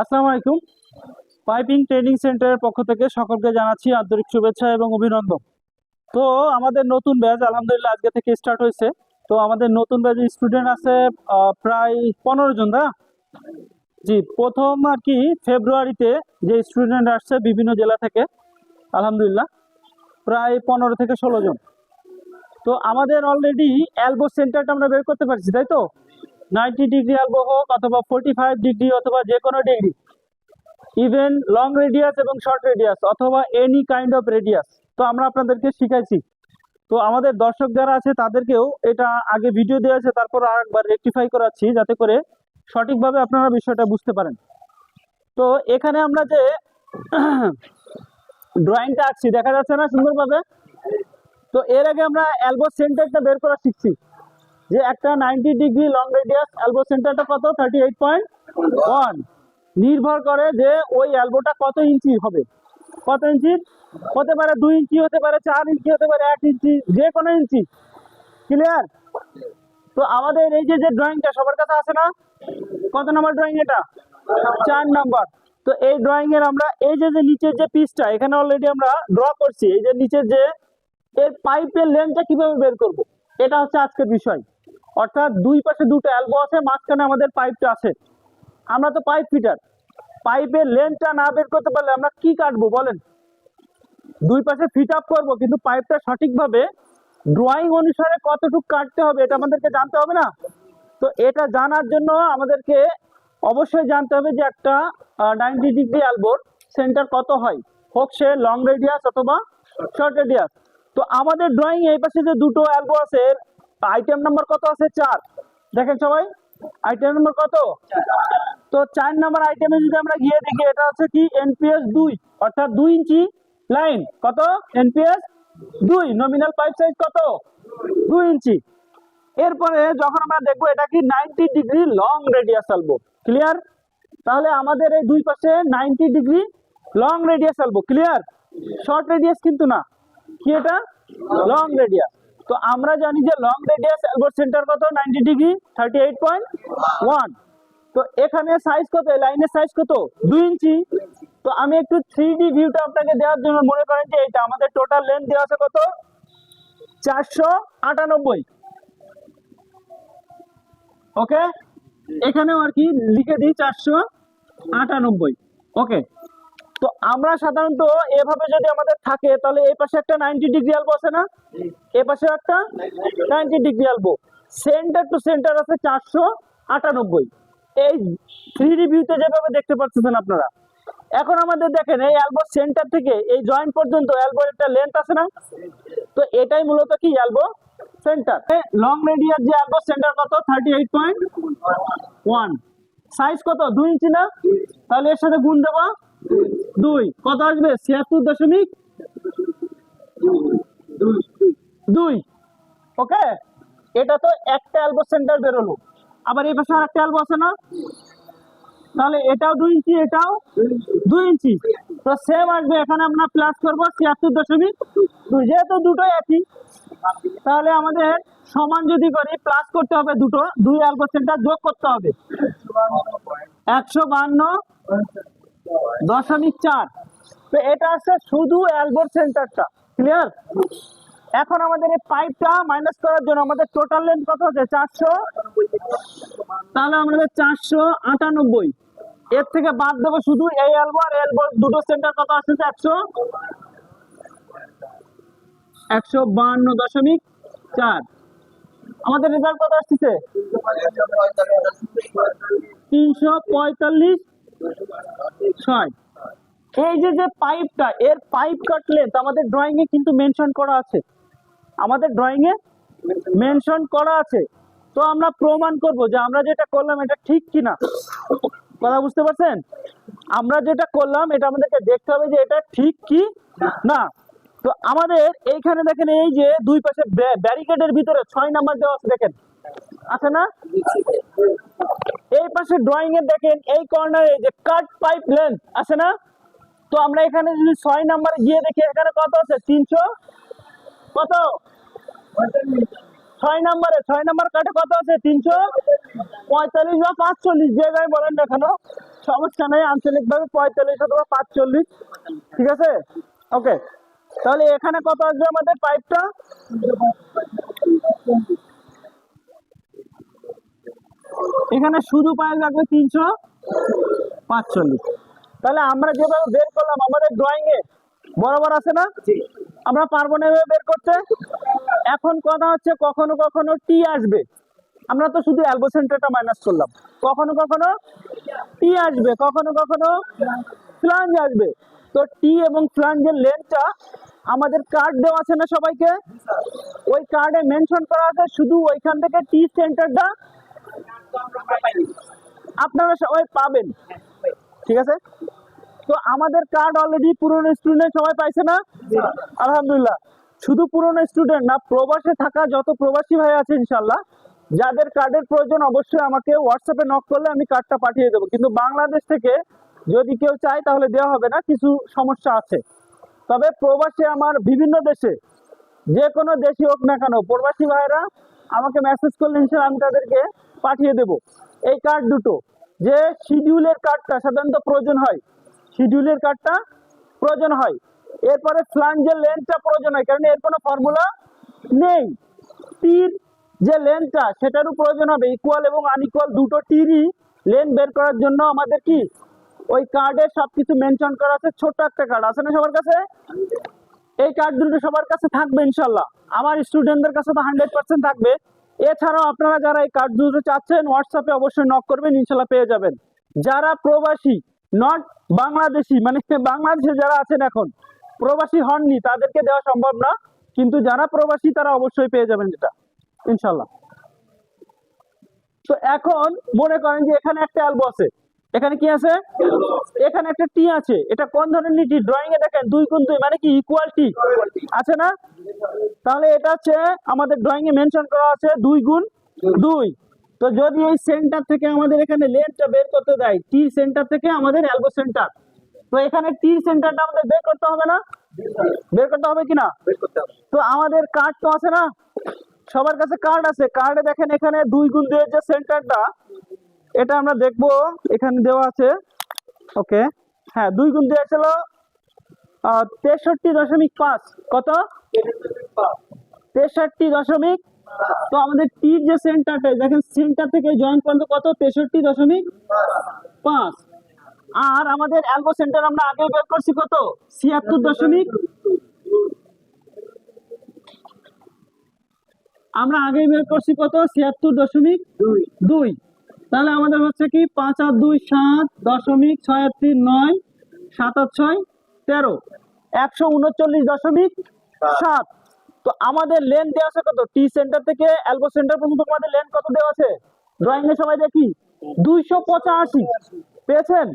আসসালামু আলাইকুম। Piping training সেন্টারের পক্ষ থেকে সকলকে জানাচ্ছি আন্তরিক শুভেচ্ছা এবং অভিনন্দন। তো আমাদের নতুন ব্যাচ আলহামদুলিল্লাহ আজকে থেকে স্টার্ট হয়েছে। তো আমাদের নতুন ব্যাচের স্টুডেন্ট আছে প্রায় পনেরো জন না জি, প্রথম আর কি ফেব্রুয়ারিতে যে স্টুডেন্ট আসছে বিভিন্ন জেলা থেকে, আলহামদুলিল্লাহ, প্রায় পনেরো থেকে ষোলো জন। তো আমাদের অলরেডি অ্যালবো সেন্টারটা আমরা বের করতে পারছি, তাই তো? নাইনটি ডিগ্রি অ্যালবো হোক অথবা ফোর্টি ফাইভ ডিগ্রি অথবা যে কোনো ডিগ্রি। ইভেন লং রেডিয়াস এবং শর্ট রেডিয়াস অথবা এনি কাইন্ড অফ রেডিয়াস তো আমরা আপনাদেরকে শিখাইছি। তো আমাদের দর্শক যারা আছে, তাদেরকেও এটা আগে ভিডিও দেওয়া আছে, তারপর আরেকবার রেকটিফাই করাচ্ছি যাতে করে সঠিকভাবে আপনারা বিষয়টা বুঝতে পারেন। তো এখানে আমরা যে ড্রয়িংটা আঁকছি, দেখা যাচ্ছে না সুন্দরভাবে? তো এর আগে আমরা অ্যালবো সেন্টারটা বের করা শিখছি। যে একটা ninety degree long radius elbow সেন্টারটা কত? থার্টি এইট পয়েন্ট ওয়ান নির্ভর করে যে ওই অ্যালবোটা কত ইঞ্চি হবে। কত ইঞ্চি? হতে পারে দুই ইঞ্চি, হতে পারে চার ইঞ্চি, হতে পারে এক ইঞ্চি, যে কোনো ইঞ্চি। ক্লিয়ার তো আমাদের এই যে যে ড্রয়িংটা সবার কাছে আছে না? কত নম্বর ড্রয়িং এটা? চার নম্বর। তো এই ড্রয়িং এর আমরা এই যে যে নিচের যে পিসটা এখানে অলরেডি আমরা ড্র করছি। এই যে নিচের যে, এর পাইপের লেন্থটা কীভাবে বের করব? এটা হচ্ছে আজকের বিষয়। অর্থাৎ দুই পাশে দুটো অ্যালবো আছে, মাঝখানে আমাদের পাইপটা আছে। আমরা তো পাইপ ফিটার পাইপের লেন্থটা না বের করতে পারলে আমরা কি কাটবো বলেন? দুই পাশে ফিট আপ করব, কিন্তু পাইপটা সঠিকভাবে ড্রয়িং অনুসারে কতটুকু কাটতে হবে এটা আমাদেরকে জানতে হবে না? তো এটা জানার জন্য আমাদেরকে অবশ্যই জানতে হবে যে একটা নাইনটি ডিগ্রি অ্যালবোর সেন্টার কত হয়। হোক সে লং রেডিয়াস অথবা শর্ট রেডিয়াস তো আমাদের ড্রয়িং এই পাশে যে দুটো অ্যালবো আছে আইটেম নাম্বার কত আছে? চার। দেখেন সবাই আইটেম নাম্বার কত? তো চার নাম্বার আইটেমে যদি আমরা গিয়ে দেখি, এটা হচ্ছে কি? এনপিএস দুই, অর্থাৎ দুই ইঞ্চি লাইন কত? এনপিএস দুই। নমিনাল পাইপ সাইজ কত? দুই ইঞ্চি। এরপরে যখন আমরা দেখব, এটা কি ninety degree long radius elbow. Clear তাহলে আমাদের এই দুই পাশে ninety degree long radius elbow. Clear short radius কিন্তু না। কি এটা? লং রেডিয়াস তো আমরা জানি যে লং রেডিয়াস এলবো সেন্টার কত? Ninety degree thirty eight point one তো এখানে সাইজ কত? লাইনের সাইজ কত? দুই ইঞ্চি। তো আমি একটু থ্রি ডি ভিউটা আপনাকে দেওয়ার জন্য মনে করেন যে এটা আমাদের টোটাল লেন্থ দেওয়া আছে কত? চারশো আটানব্বই। ওকে এখানেও আর কি লিখে দিই চারশো আটানব্বই। ওকে তো আমরা সাধারণত এভাবে যদি আমাদের থাকে, তাহলে এই পাশে একটা নাইনটি ডিগ্রি আলবো আছে না? এ পাশে একটা ninety degree elbow centre to centre আছে চারশো আটানব্বই। এই থ্রি ভিউতে যেভাবে দেখতে পাচ্ছেন আপনারা। এখন আমাদের দেখেন, এই অ্যালবো সেন্টার থেকে এই জয়েন্ট পর্যন্ত অ্যালবোর একটা লেন্থ আছে না? তো এটাই মূলত কি অ্যালবো সেন্টার লং রেডিয়াস যে অ্যালবো সেন্টার কত? Thirty eight point one size কত? দুই ইঞ্চি না? তাহলে এর সাথে গুণ দেবো। দুই। কত আসবে? ছিয়াত্তর দশমিক? দুই। ওকে? এটা তো একটা অ্যালবো সেন্টার বেরোলো। আবার এই পাশে আরেকটা অ্যালবো আছে না? তাহলে এটাও দুই ইঞ্চি, এটাও দুই ইঞ্চি। তো সেম আসবে। এখানে আমরা প্লাস করব ছিয়াত্তর দশমিক দুই। যেহেতু দুটোই একই, তাহলে আমাদের সমান যদি করি প্লাস করতে হবে দুটো, দুই অ্যালবো সেন্টার যোগ করতে হবে। একশো বান্ন দশমিক চার। তো এটা আছে শুধু অ্যালবোর সেন্টারটা ক্লিয়ার এখন আমাদের এই পাইপটা মাইনাস করার জন্য আমাদের টোটাল লেন্থ কত আছে চারশো? তাহলে আমাদের চারশো আটানব্বই। এর থেকে বাদ দেবো শুধু এই অ্যালবো আর এলবো দুটো সেন্টার কত আসছে? একশো? একশো বান্ন দশমিক চার। আমাদের রেজাল্ট কত আসছে? তিনশো পঁয়তাল্লিশ। ছয় এই যে যে পাইপটা এর পাইপ কাট লেন্থ আমাদের ড্রয়িং এ কিন্তু মেনশন করা আছে। আমাদের ড্রয়িং এ মেনশন করা আছে। তো আমরা প্রমাণ করব যে আমরা যেটা করলাম এটা ঠিক কিনা। কথা বুঝতে পারছেন? আমরা যেটা করলাম, এটা আমাদেরকে দেখতে হবে যে এটা ঠিক কি না। তো আমাদের এইখানে দেখেন, এই যে দুই পাশে ব্যারিকেডের ভিতরে ছয় নাম্বার দেওয়া আছে, দেখেন। আছে না? এই পাশে ড্রয়িং এ দেখেন, এই কর্নারে যে কাট পাইপ লেন্থ আছে না? তো আমরা এখানে যদি ছয় নাম্বার গিয়ে দেখি, এখানে কত আছে? তিনশো? কত? ছয় নাম্বারে ছয় নাম্বার কাটে কত আছে? তিনশো? পঁয়তাল্লিশ বা পাঁচচল্লিশ, যে যাই বলেন না কেন। সমস্যা নেই আঞ্চলিক ভাবে পঁয়তাল্লিশ অথবা পাঁচচল্লিশ, ঠিক আছে? ওকে তাহলে এখানে কত আসবে আমাদের পাইপটা এখানে শুধু পাইপ লাগবে তিনশো পাঁচচল্লিশ। তাহলে আমরা যেভাবে বের করলাম আমাদের ড্রয়িং এ বরাবর আছে না? আমরা পারব না এভাবে বের করতে? এখন কথা হচ্ছে কখনো কখনো টি আসবে। আমরা তো শুধু অ্যালবো সেন্টারটা মাইনাস করলাম। কখনো কখনো টি আসবে কখনো কখনো ফ্লাঞ্জ আসবে। তো টি এবং ফ্লাঞ্জের লেন্থটা আমাদের কার্ড দেওয়া আছে না সবাইকে? ওই কার্ডে মেনশন করা আছে শুধু ওইখান থেকে টি সেন্টারটা আপনারা সবাই পাবেন। ঠিক আছে? তো আমাদের কার্ড অলরেডি পুরনো স্টুডেন্ট সবাই পাইছে না? আলহামদুলিল্লাহ। শুধু পুরনো স্টুডেন্ট না, প্রবাসে থাকা যত প্রবাসী ভাই আছে ইনশাল্লাহ যাদের কার্ডের প্রয়োজন অবশ্যই আমাকে হোয়াটসঅ্যাপে নক করলে আমি কার্ডটা পাঠিয়ে দেবো। কিন্তু বাংলাদেশ থেকে যদি কেউ চায় তাহলে দেওয়া হবে না, কিছু সমস্যা আছে। তবে প্রবাসে আমার বিভিন্ন দেশে, যে কোনো দেশই হোক না কেন, প্রবাসী ভাইরা আমাকে মেসেজ করলে ইনশাল্লাহ আমি তাদেরকে পাঠিয়ে দেব। এই কার্ড দুটো। যে শিডিউলের কার্ডটা সাধারণত প্রয়োজন হয় শিডিউলের কার্ডটা প্রয়োজন হয়। এরপরে ফ্লাঞ্জের লেন্থটা প্রয়োজন হয়, কারণ এর কোনো ফর্মুলা নেই। তীর যে লেন্থটা সেটারও প্রয়োজন হবে। ইকুয়াল এবং আনইকুয়াল দুটো টিরই লেন বের করার জন্য আমাদের কি? ওই কার্ডে সবকিছু মেনশন করা আছে, ছোট্ট একটা কার্ড আছে না সবার কাছে? এই কার্ড দুটো সবার কাছে থাকবে ইনশাল্লাহ। আমার স্টুডেন্টদের কাছে তো হান্ড্রেড পার্সেন্ট থাকবে। এছাড়াও আপনারা যারা এই কার্ড দুটো চাচ্ছেন হোয়াটসঅ্যাপে অবশ্যই নক করবেন, ইনশাল্লাহ পেয়ে যাবেন। যারা প্রবাসী নট বাংলাদেশি মানে বাংলাদেশে যারা আছেন এখন, প্রবাসী হননি, তাদেরকে দেওয়া সম্ভব না, কিন্তু যারা প্রবাসী, তারা অবশ্যই পেয়ে যাবেন যেটা, ইনশাল্লাহ। তো এখন মনে করেন যে এখানে একটা অ্যালবো আছে। এখানে কি আছে? এখানে একটা টি আছে। এটা কোন ধরনের টি ড্রয়িং এ দেখেন দুই গুণ দুই মানে কি? ইকুয়াল টি আছে না? তাহলে এটা হচ্ছে আমাদের ড্রয়িং এ মেনশন করা আছে দুই গুণ দুই। তো যদি এই সেন্টার থেকে আমাদের এখানে লেন্থটা বের করতে দেয় টি সেন্টার থেকে আমাদের অ্যালবো সেন্টার তো এখানে টি সেন্টারটা আমাদের বের করতে হবে না? বের করতে হবে কিনা তো আমাদের কার্ড তো আছে না? সবার কাছে কার্ড আছে। কার্ডে দেখেন এখানে দুই গুণ দুইয়ের যে সেন্টারটা এটা আমরা দেখব, এখানে দেওয়া আছে। ওকে হ্যাঁ দুই গুণ দুই ছিল তেষট্টি দশমিক পাঁচ। কত? তেষট্টি দশমিক তো আমাদের টির যে সেন্টারটা দেখেন সেন্টার থেকে জয়েন পর্যন্ত কত? তেষট্টি দশমিক পাঁচ। আর আমাদের অ্যালবো সেন্টার আমরা আগে বের করছি কত? ছিয়াত্তর দশমিক আমরা আগে বের করছি কত? ছিয়াত্তর দশমিক দুই দুই। তাহলে আমাদের হচ্ছে কি পাঁচ আর দুই সাত দশমিক ছয় আর তিন নয় সাত আর ছয় তেরো একশো উনচল্লিশ দশমিক সাত। তো আমাদের লেন দেওয়া আছে কত? টি সেন্টার থেকে অ্যালবো সেন্টার পর্যন্ত আমাদের লেন কত দেওয়া আছে? ড্রয়িং এ সবাই দেখি। দুইশো পঁচাশি। পেয়েছেন?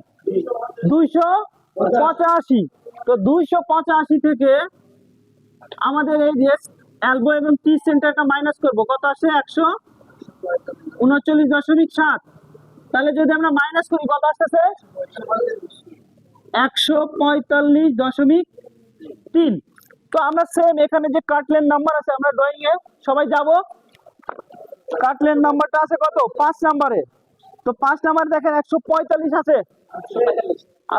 দুইশো পঁচাশি। তো দুইশো পঁচাশি থেকে আমাদের এই যে অ্যালবো এবং টি সেন্টারটা মাইনাস করব। কত আসে? একশো উনচল্লিশ দশমিক সাত। তাহলে যদি আমরা মাইনাস করি, কত আসতেছে? একশো পঁয়তাল্লিশ দশমিক তিন। তো আমরা সেম এখানে যে কাটলেন নাম্বার আছে, আমরা ড্রয়িং এ সবাই যাব। কাটলেন নাম্বারটা আছে কত? পাঁচ নাম্বারে তো পাঁচ নাম্বার দেখেন, একশো পঁয়তাল্লিশ আছে।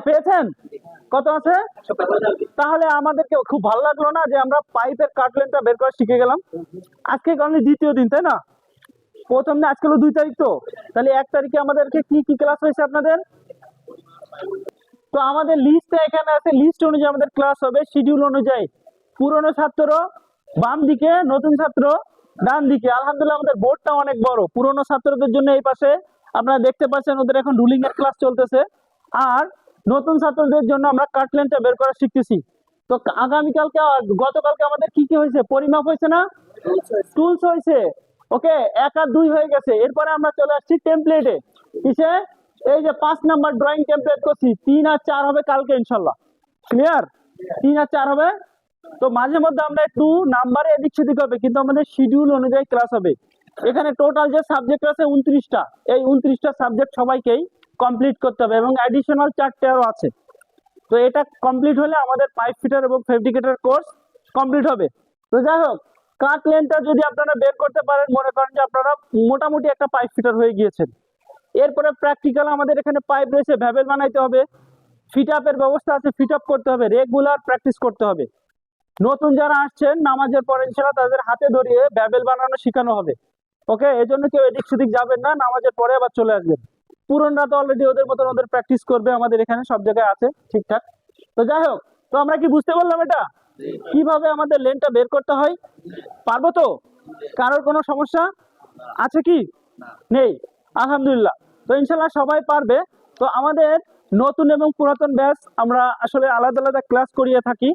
পেয়েছেন? কত আছে? তাহলে আমাদেরকে খুব ভালো লাগল না যে আমরা পাইপের কাটলেনটা বের করা শিখে গেলাম। আজকে কারণে দ্বিতীয় দিন, তাই না? প্রথম দিন আজকে দুই তারিখ তো। তাহলে এক তারিখে আমাদেরকে কি কি ক্লাস হয়েছে আপনাদের? তো আমাদের লিস্টটা এখানে আছে লিস্ট অনুযায়ী আমাদের ক্লাস হবে শিডিউল অনুযায়ী। পুরনো ছাত্র, বাম দিকে, নতুন ছাত্র, ডান দিকে। আলহামদুলিল্লাহ আমাদের বোর্ডটা অনেক বড়। পুরনো ছাত্রদের জন্য এই পাশে আপনারা দেখতে পাচ্ছেন, ওদের এখন রুলিং এর ক্লাস চলতেছে। আর নতুন ছাত্রদের জন্য আমরা কাটলেনটা বের করা শিখতেছি। তো আগামীকালকে, গতকালকে আমাদের কি কি হয়েছে? পরিমাপ হয়েছে না? টুলস হয়েছে। ওকে, এক আর দুই হয়ে গেছে। এরপরে আমরা চলে আসছি টেমপ্লেটে কিসে? এই যে পাঁচ নাম্বার ড্রয়িং টেমপ্লেট করছি, তিন আর চার হবে কালকে, ইনশাল্লাহ। ক্লিয়ার তিন আর চার হবে। তো মাঝে মধ্যে আমরা একটু নাম্বারে এদিক সেদিক হবে, কিন্তু আমাদের শিডিউল অনুযায়ী ক্লাস হবে। এখানে টোটাল যে সাবজেক্ট আছে উনত্রিশটা। এই উনত্রিশটা সাবজেক্ট সবাইকেই কমপ্লিট করতে হবে এবং অ্যাডিশনাল চারটে আরও আছে। তো এটা কমপ্লিট হলে আমাদের পাইপ ফিটার এবং ফেব্রিকেটার কোর্স কমপ্লিট হবে। তো যাই হোক কাট লেনটা যদি আপনারা বের করতে পারেন, মনে করেন যে আপনারা মোটামুটি একটা পাইপ ফিটার হয়ে গিয়েছেন। এরপরে প্র্যাকটিক্যাল আমাদের এখানে পাইপ রয়েছে ভ্যাবেল বানাইতে হবে ফিট আপের ব্যবস্থা আছে ফিট আপ করতে হবে রেগুলার প্র্যাকটিস করতে হবে। নতুন যারা আসছেন, নামাজের পরে ইনশাল্লাহ তাদের হাতে ধরিয়ে ভ্যাবেল বানানো শেখানো হবে। ওকে এই জন্য কেউ এদিক সেদিক যাবেন না, নামাজের পরে আবার চলে আসবেন। পুরনরা তো অলরেডি ওদের মতন ওদের প্র্যাকটিস করবে, আমাদের এখানে সব জায়গায় আছে, ঠিকঠাক। তো যাই হোক, তো আমরা কি বুঝতে পারলাম এটা? কীভাবে আমাদের লেনটা বের করতে হয়? পারব তো? কারোর কোনো সমস্যা আছে কি? নেই। আলহামদুলিল্লাহ। তো ইনশাল্লাহ সবাই পারবে। তো আমাদের নতুন এবং পুরাতন ব্যাচ আমরা আসলে আলাদা আলাদা ক্লাস করিয়ে থাকি।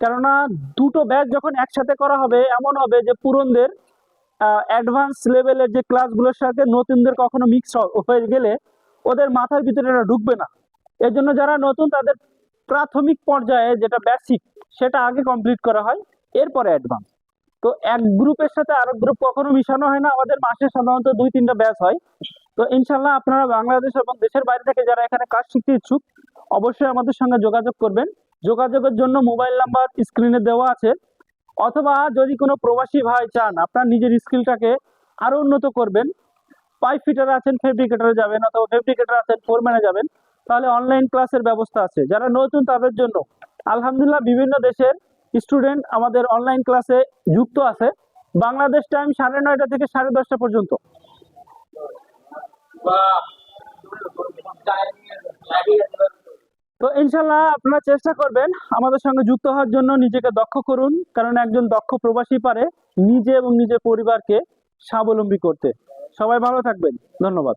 কেননা দুটো ব্যাচ যখন একসাথে করা হবে, এমন হবে যে পুরনদের অ্যাডভান্স লেভেলের যে ক্লাসগুলোর সাথে নতুনদের কখনো মিক্স হয়ে গেলে ওদের মাথার ভিতরে ঢুকবে না। এর জন্য যারা নতুন তাদের প্রাথমিক পর্যায়ে যেটা বেসিক সেটা আগে কমপ্লিট করা হয়, এরপরে অ্যাডভান্স তো এক গ্রুপের সাথে আরেক গ্রুপ কখনো মিশানো হয় না, আমাদের মাসে সাধারণত দুই তিনটা ব্যাচ হয়। তো ইনশাল্লাহ আপনারা বাংলাদেশ এবং দেশের বাইরে থেকে যারা এখানে কাজ শিখতে ইচ্ছুক, অবশ্যই আমাদের সঙ্গে যোগাযোগ করবেন। যোগাযোগের জন্য মোবাইল নাম্বার স্ক্রিনে দেওয়া আছে। অথবা যদি কোনো প্রবাসী ভাই চান, আপনার নিজের স্কিলটাকে আরও উন্নত করবেন। পাইপ ফিটার আছেন ফেব্রিকেটারে যাবেন, অথবা ফেব্রিকেটার আছেন ফোরম্যানে যাবেন, তাহলে অনলাইন ক্লাসের ব্যবস্থা আছে। যারা নতুন, তাদের জন্য আলহামদুলিল্লাহ বিভিন্ন দেশের স্টুডেন্ট আমাদের অনলাইন ক্লাসে যুক্ত আছে। বাংলাদেশ টাইম সাড়ে নয়টা থেকে সাড়ে দশটা পর্যন্ত। তো ইনশাল্লাহ আপনারা চেষ্টা করবেন আমাদের সঙ্গে যুক্ত হওয়ার জন্য নিজেকে দক্ষ করুন, কারণ একজন দক্ষ প্রবাসী পারে নিজে এবং নিজের পরিবারকে স্বাবলম্বী করতে। সবাই ভালো থাকবেন। ধন্যবাদ।